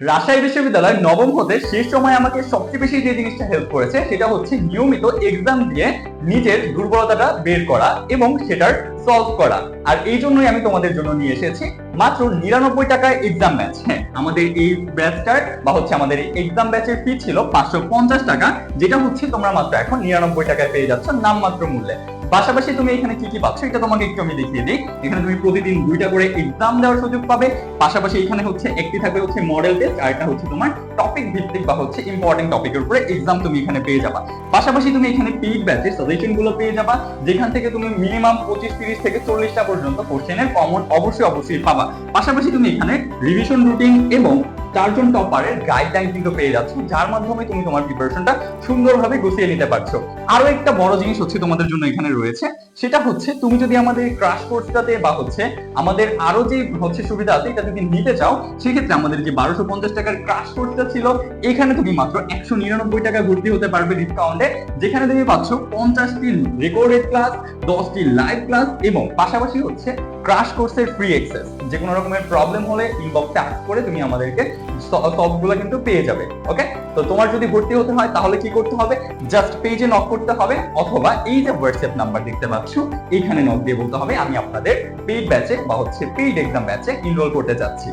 রাজশাহী বিশ্ববিদ্যালয় নবম হতে শেষ সময় আমাকে সবচেয়ে বেশি যে জিনিসটা হেল্প করেছে, সেটা হচ্ছে নিয়মিত এক্সাম দিয়ে নিজের দুর্বলতাটা বের করা এবং সেটার সলভ করা। আর এই জন্যই আমি তোমাদের জন্য নিয়ে এসেছি। মাত্র নিরানব্বই টাকায় এক্সাম ব্যাচ হ্যাঁ আমাদের এই ব্যাচটার বা হচ্ছে আমাদের এক্সাম ব্যাচের ফি ছিল পাঁচশো পঞ্চাশ টাকা, যেটা হচ্ছে তোমরা মাত্র এখন নিরানব্বই টাকায় পেয়ে যাচ্ছ নামমাত্র মূল্যে। পাশাপাশি তুমি এখানে কি কি পাচ্ছ এটা তোমাকে একটু আমি দেখিয়ে দিই। এখানে তুমি প্রতিদিন দুইটা করে এক্সাম দেওয়ার সুযোগ পাবে। পাশাপাশি এখানে হচ্ছে, একটি থাকবে হচ্ছে মডেল টেস্ট আর একটা হচ্ছে তোমার টপিক ভিত্তিক বা হচ্ছে ইম্পর্টেন্ট টপিকের উপরে এক্সাম তুমি এখানে পেয়ে যাবা। পাশাপাশি তুমি এখানে পেইড ব্যাচের সাজেশনগুলো পেয়ে যাবা, যেখান থেকে তুমি মিনিমাম পঁচিশ, তিরিশ থেকে চল্লিশটা পর্যন্ত কোশ্চেনের কমন অবশ্যই অবশ্যই পাবা। পাশাপাশি তুমি এখানে রিভিশন রুটিন এবং চারজন টপারের গাইডলাইন কিন্তু পেয়ে যাচ্ছ, যার মাধ্যমে তুমি তোমার প্রিপারেশনটা সুন্দরভাবে গুছিয়ে নিতে পারছ। আরও একটা বড় জিনিস হচ্ছে তোমাদের জন্য এখানে রয়েছে, সেটা হচ্ছে তুমি যদি আমাদের ক্রাশ কোর্সটাতে বা হচ্ছে আমাদের আরও যে হচ্ছে সুবিধা আছে, এটা যদি নিতে চাও, সেক্ষেত্রে আমাদের যে বারোশো পঞ্চাশ টাকার ক্রাশ কোর্সটা ছিল, এখানে তুমি মাত্র একশো নিরানব্বই টাকা ভর্তি হতে পারবে ডিসকাউন্টে যেখানে তুমি পাচ্ছ পঞ্চাশটি রেকর্ডেড ক্লাস দশটি লাইভ ক্লাস এবং পাশাপাশি হচ্ছে ক্রাশ কোর্সের ফ্রি অ্যাক্সেস যে কোনো রকমের প্রবলেম হলে ইনবক্সে আস করে তুমি আমাদেরকে সবগুলো কিন্তু পেয়ে যাবে ওকে তো তোমার যদি ভর্তি হতে হয়, তাহলে কি করতে হবে? জাস্ট পেজে নক করতে হবে, অথবা এই যে হোয়াটসঅ্যাপ নাম্বার দেখতে পাচ্ছ, এইখানে নক দিয়ে বলতে হবে, আমি আপনাদের পেইড ব্যাচে বা হচ্ছে পেইড এক্সাম ব্যাচে এনরোল করতে চাচ্ছি